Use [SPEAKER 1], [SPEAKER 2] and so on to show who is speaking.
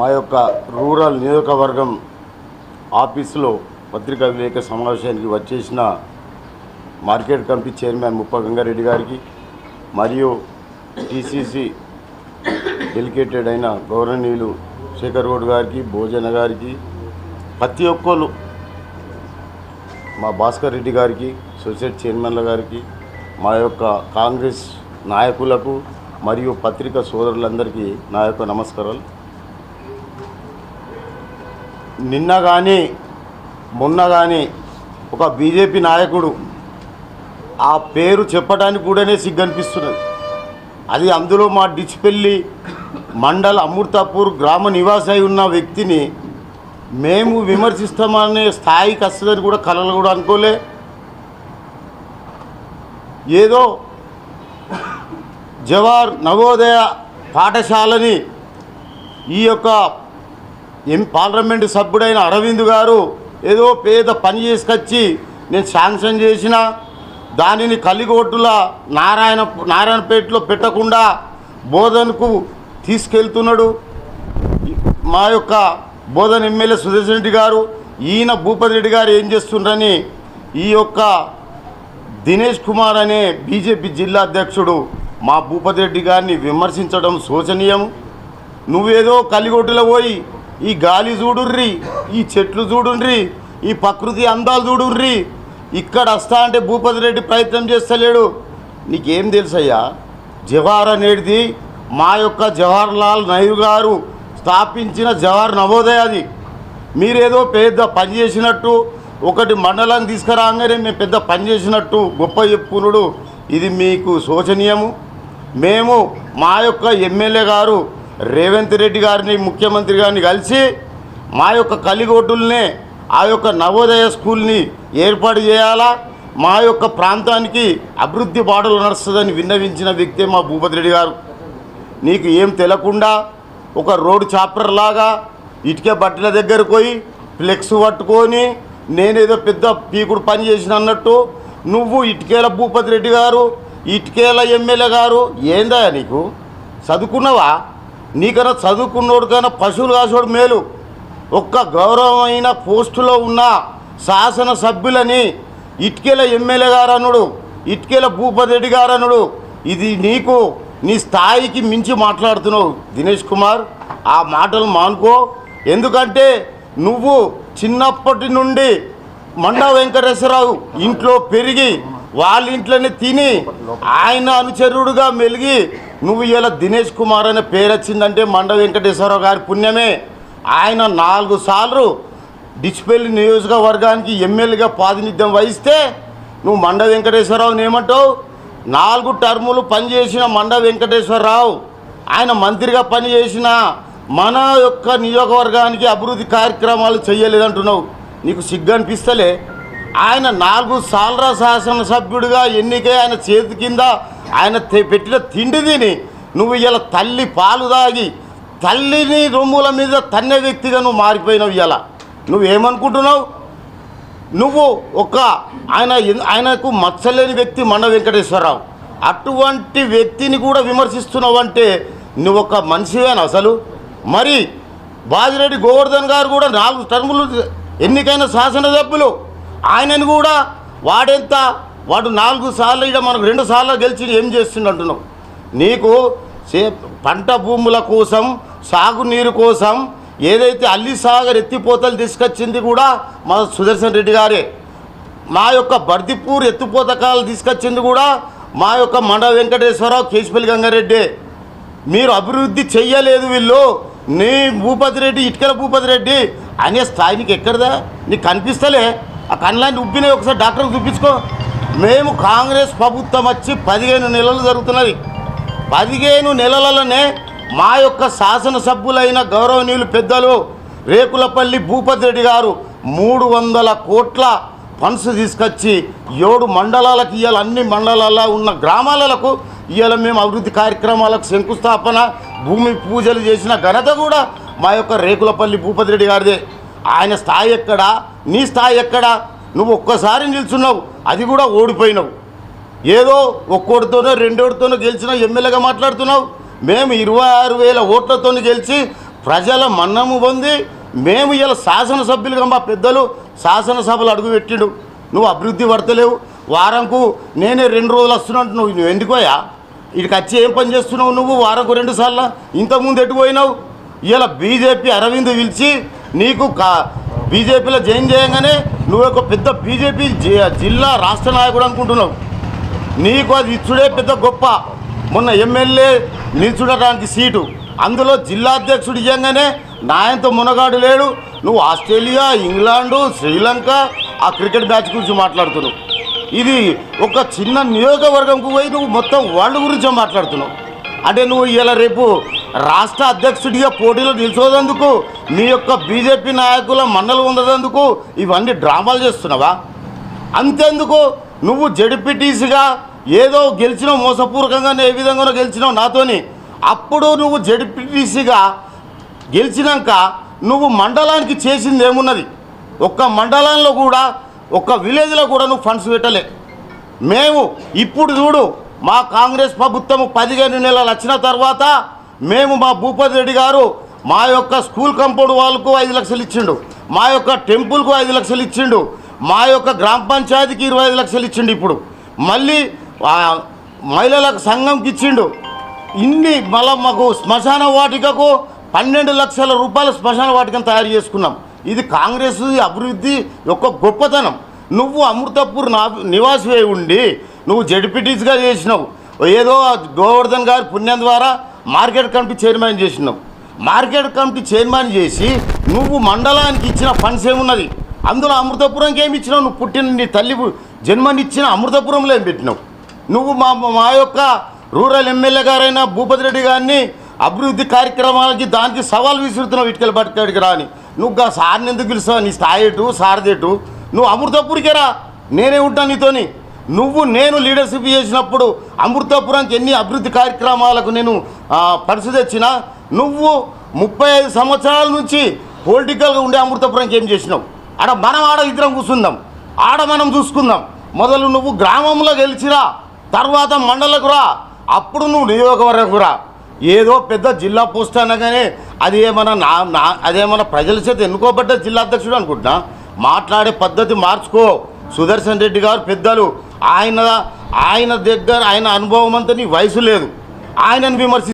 [SPEAKER 1] మా యొక్క రూరల్ నియోజకవర్గం ఆఫీసులో పత్రికా విలేక సమావేశానికి వచ్చేసిన మార్కెట్ కమిటీ చైర్మన్ ముప్ప గంగారెడ్డి గారికి మరియు టీసీసీ డెలికేటెడ్ అయిన గౌరవనీయులు శేఖర్ గౌడ్ గారికి భోజన గారికి ప్రతి ఒక్కరు మా భాస్కర్ రెడ్డి గారికి సొసైటీ చైర్మన్ల గారికి మా యొక్క కాంగ్రెస్ నాయకులకు మరియు పత్రికా సోదరులందరికీ నా యొక్క నమస్కారాలు. నిన్న కానీ మొన్న కానీ ఒక బీజేపీ నాయకుడు ఆ పేరు చెప్పడానికి కూడానే సిగ్గనిపిస్తున్నది. అది అందులో మా డిచ్పెల్లి మండల్ అమృతాపూర్ గ్రామ నివాసై ఉన్న వ్యక్తిని మేము విమర్శిస్తామనే స్థాయికి వస్తుందని కూడా కలలు కూడా అనుకోలే. ఏదో జవహర్ నవోదయ పాఠశాలని ఈ యొక్క ఎం పార్లమెంటు సభ్యుడైన అరవింద్ గారు ఏదో పేద పని చేసుకొచ్చి నేను శాంక్షన్ చేసిన దానిని కలిగొట్టుల నారాయణ నారాయణపేటలో పెట్టకుండా బోధనకు తీసుకెళ్తున్నాడు. మా యొక్క బోధన ఎమ్మెల్యే సుదర్శన్ రెడ్డి గారు ఈయన భూపతి రెడ్డి గారు ఏం చేస్తుండ్రని ఈ యొక్క దినేష్ కుమార్ అనే బీజేపీ జిల్లా అధ్యక్షుడు మా భూపతి రెడ్డి గారిని విమర్శించడం శోచనీయం నువ్వేదో కలిగొట్టులో పోయి ఈ గాలి చూడుర్రి ఈ చెట్లు చూడుండ్రి ఈ ప్రకృతి అందాలు చూడుర్రి ఇక్కడ వస్తా అంటే భూపతి రెడ్డి ప్రయత్నం చేస్తలేడు. నీకేం తెలుసయ్యా? జవహర్ అనేది మా యొక్క జవహర్ లాల్ నెహ్రూ గారు స్థాపించిన జవహర్ నవోదయ అది మీరేదో పెద్ద పని చేసినట్టు ఒకటి మండలాన్ని తీసుకురాగానే మేము పెద్ద పని చేసినట్టు గొప్ప చెప్పుకునుడు. ఇది మీకు శోచనీయము. మేము మా యొక్క ఎమ్మెల్యే గారు రేవంత్ రెడ్డి గారిని ముఖ్యమంత్రి గారిని కలిసి మా యొక్క కలిగొడ్డుల్నే ఆ యొక్క నవోదయ స్కూల్ని ఏర్పాటు చేయాలా? మా యొక్క ప్రాంతానికి అభివృద్ధి బాటలు నడుస్తుందని విన్నవించిన వ్యక్తే మా భూపతి రెడ్డి గారు. నీకు ఏం తెలకుండా ఒక రోడ్డు చాప్టర్ లాగా ఇటుకే బట్టల దగ్గరకు పోయి ఫ్లెక్స్ పట్టుకొని నేనేదో పెద్ద పీకుడు పని చేసిన అన్నట్టు నువ్వు ఇటుకేల భూపతి రెడ్డి గారు ఇటుకేల ఎమ్మెల్యే గారు ఏందా నీకు? చదువుకున్నావా? నీకన్నా చదువుకున్నోడికైనా పశువులు కాసోడు మేలు. ఒక్క గౌరవమైన పోస్టులో ఉన్న శాసనసభ్యులని ఇటుకేల ఎమ్మెల్యే గారు అనుడు ఇటుకేల భూపతి రెడ్డి గారు అనుడు ఇది నీకు నీ స్థాయికి మించి మాట్లాడుతున్నావు. దినేష్ కుమార్ ఆ మాటలు మానుకో. ఎందుకంటే నువ్వు చిన్నప్పటి నుండి మండా వెంకటేశ్వరరావు ఇంట్లో పెరిగి వాళ్ళ ఇంట్లోనే తిని ఆయన అనుచరుడుగా మెలిగి నువ్వు ఇలా దినేష్ కుమార్ అనే పేరు వచ్చిందంటే మండ వెంకటేశ్వరరావు గారి పుణ్యమే. ఆయన నాలుగు సార్లు డిచ్పల్లి నియోజకవర్గానికి ఎమ్మెల్యేగా ప్రాతినిధ్యం వహిస్తే నువ్వు మండ వెంకటేశ్వరరావుని ఏమంటావు? నాలుగు టర్ములు పనిచేసిన మండ వెంకటేశ్వరరావు ఆయన మంత్రిగా పనిచేసిన మన యొక్క నియోజకవర్గానికి అభివృద్ధి కార్యక్రమాలు చేయలేదంటున్నావు. నీకు సిగ్గు అనిపిస్తలే ఆయన నాలుగు సార్ల శాసనసభ్యుడిగా ఎన్నికై ఆయన చేతి కింద ఆయన పెట్టిన తిండి తిని నువ్వు ఇలా తల్లి పాలు తాగి తల్లిని రొమ్ముల మీద తన్నే వ్యక్తిగా నువ్వు మారిపోయినావు ఇలా నువ్వేమనుకుంటున్నావు? నువ్వు ఒక ఆయన ఆయనకు మచ్చలేని వ్యక్తి మండ వెంకటేశ్వరరావు. అటువంటి వ్యక్తిని కూడా విమర్శిస్తున్నావు అంటే నువ్వు ఒక మనిషివేనా అసలు? మరి బాజిరెడ్డి గోవర్ధన్ గారు కూడా నాలుగు టర్ములు ఎన్నికైన శాసనసభ్యులు. ఆయనను కూడా వాడెంత వాడు నాలుగు సార్లు ఇక మనకు రెండు సార్లు గెలిచి ఏం చేస్తుండ అంటున్నావు నీకు సే పంట భూముల కోసం సాగునీరు కోసం ఏదైతే అల్లి సాగర్ ఎత్తిపోతలు తీసుకొచ్చింది కూడా మా సుదర్శన్ రెడ్డి గారే. మా యొక్క బర్దిపూర్ ఎత్తిపోతకాలు తీసుకొచ్చింది కూడా మా యొక్క మండ వెంకటేశ్వరరావు కేశపల్లి గంగారెడ్డి. మీరు అభివృద్ధి చెయ్యలేదు వీళ్ళు. నీ భూపతి రెడ్డి ఇటుకల భూపతి రెడ్డి అనే స్థాయి నీకు ఎక్కడదా? నీకు కనిపిస్తలే. ఆ కళ్ళని ఉబ్బినాయి ఒకసారి డాక్టర్కి చూపించుకో. మేము కాంగ్రెస్ ప్రభుత్వం వచ్చి పదిహేను నెలలు జరుగుతున్నది. పదిహేను నెలలలోనే మా యొక్క శాసనసభ్యులైన గౌరవనీయులు పెద్దలు రేకులపల్లి భూపతి రెడ్డి గారు మూడు వందల కోట్ల ఫండ్స్ తీసుకొచ్చి ఏడు మండలాలకు ఇవాళ అన్ని మండలాల్లో ఉన్న గ్రామాలకు ఇవాళ మేము అభివృద్ధి కార్యక్రమాలకు శంకుస్థాపన భూమి పూజలు చేసిన ఘనత కూడా మా యొక్క రేకులపల్లి భూపతి రెడ్డి గారిదే. ఆయన స్థాయి ఎక్కడా? నీ స్థాయి ఎక్కడా? నువ్వు ఒక్కసారి నిల్చున్నావు అది కూడా ఓడిపోయినావు. ఏదో ఒక్కోటితోనో రెండోటితోనో గెలిచిన ఎమ్మెల్యేగా మాట్లాడుతున్నావు. మేము ఇరవై ఆరు వేల ఓట్లతో గెలిచి ప్రజల మన్నము పొంది మేము ఇలా శాసనసభ్యులుగా మా పెద్దలు శాసనసభలు అడుగుపెట్టిండు నువ్వు అభివృద్ధి పడతలేవు. వారంకు నేనే రెండు రోజులు వస్తున్నాను నువ్వు నువ్వు ఎందుకోయా ఇక్కడికి వచ్చి ఏం పని చేస్తున్నావు నువ్వు? వారంకు రెండు సార్లు ఇంతకుముందు ఎటు పోయినావు? ఇలా బీజేపీ అరవింద్ పిలిచి నీకు కా బీజేపీలో జాయిన్ చేయగానే నువ్వు ఒక పెద్ద బీజేపీ జిల్లా రాష్ట్ర నాయకుడు అనుకుంటున్నావు. నీకు అది ఇచ్చుడే పెద్ద గొప్ప. మొన్న ఎమ్మెల్యే నిల్చుడటానికి సీటు. అందులో జిల్లా అధ్యక్షుడు ఇవ్వగానే నాయంతో మునగాడు లేడు. నువ్వు ఆస్ట్రేలియా ఇంగ్లాండు శ్రీలంక ఆ క్రికెట్ మ్యాచ్ గురించి మాట్లాడుతున్నావు. ఇది ఒక చిన్న నియోజకవర్గంకు పోయి నువ్వు మొత్తం వరల్డ్ గురించే మాట్లాడుతున్నావు. అంటే నువ్వు ఇలా రేపు రాష్ట్ర అధ్యక్షుడిగా పోటీలో నిలిచోదందుకు నీ యొక్క బీజేపీ నాయకుల మన్నలు ఉండదందుకు ఇవన్నీ డ్రామాలు చేస్తున్నావా? అంతేందుకు నువ్వు జడిపిటీసీగా ఏదో గెలిచినావు మోసపూర్వకంగా ఏ విధంగానో గెలిచినావు నాతోని. అప్పుడు నువ్వు జడిపిటీసీగా గెలిచినాక నువ్వు మండలానికి చేసింది ఏమున్నది? ఒక్క మండలంలో కూడా ఒక్క విలేజ్లో కూడా నువ్వు ఫండ్స్ పెట్టలే. మేము ఇప్పుడు చూడు మా కాంగ్రెస్ ప్రభుత్వం పదిహేను నెలలు వచ్చిన తర్వాత మేము మా భూపతి రెడ్డి గారు మా యొక్క స్కూల్ కంపౌండ్ వాళ్ళకు ఐదు లక్షలు ఇచ్చిండు. మా యొక్క టెంపుల్కు ఐదు లక్షలు ఇచ్చిండు. మా యొక్క గ్రామ పంచాయతీకి ఇరవై ఐదు లక్షలు ఇచ్చిండు ఇప్పుడు. మళ్ళీ మహిళలకు సంఘంకి ఇచ్చిండు. ఇన్ని మళ్ళీ మాకు శ్మశాన వాటికకు పన్నెండు లక్షల రూపాయల శ్మశాన వాటికను తయారు చేసుకున్నాం. ఇది కాంగ్రెస్ అభివృద్ధి యొక్క గొప్పతనం. నువ్వు అమృతపూర్ నా నివాసివై ఉండి నువ్వు జడ్పీటీస్గా చేసినావు. ఏదో గోవర్ధన్ గారి పుణ్యం ద్వారా మార్కెట్ కమిటీ చైర్మన్ చేసినావు మార్కెట్ కమిటీ చైర్మన్ చేసి నువ్వు మండలానికి ఇచ్చిన ఫండ్స్ ఏమున్నది? అందులో అమృతపురంకి ఏమి ఇచ్చినావు? నువ్వు పుట్టిన నీ తల్లి జన్మనిచ్చిన అమృతపురంలో ఏం పెట్టినావు? నువ్వు మా మా యొక్క రూరల్ ఎమ్మెల్యే గారైన భూపతి రెడ్డి గారిని అభివృద్ధి కార్యక్రమాలకి దానికి సవాల్ విసురుతున్నావు ఇటుకల పట్టుకాడికి రాని. నువ్వు సార్ని ఎందుకు పిలుస్తావు? నీ స్థాయిటు సారదేటు నువ్వు అమృతపూర్కే రా. నేనే ఉంటాను నీతోని. నువ్వు నేను లీడర్షిప్ చేసినప్పుడు అమృతపురానికి ఎన్ని అభివృద్ధి కార్యక్రమాలకు నేను పరిస్థితి తెచ్చినా నువ్వు ముప్పై ఐదు సంవత్సరాల నుంచి పొలిటికల్గా ఉండే అమృతపురానికి ఏం చేసినావు? ఆడ మనం ఆడ ఇద్దరం కూర్చుందాం. ఆడ మనం చూసుకుందాం. మొదలు నువ్వు గ్రామంలో గెలిచిరా తర్వాత మండలకు రా అప్పుడు నువ్వు నియోజకవర్గకు రా. ఏదో పెద్ద జిల్లా పోస్ట్ అనగానే అది ఏమన్నా నా నా అదేమన్నా ప్రజల చేత ఎన్నుకోబడ్డ జిల్లా అధ్యక్షుడు అనుకుంటున్నా? మాట్లాడే పద్ధతి మార్చుకో. సుదర్శన్ రెడ్డి గారు పెద్దలు ఆయన ఆయన దగ్గర ఆయన అనుభవం అంతా నీ వయసు లేదు. ఆయనను విమర్శి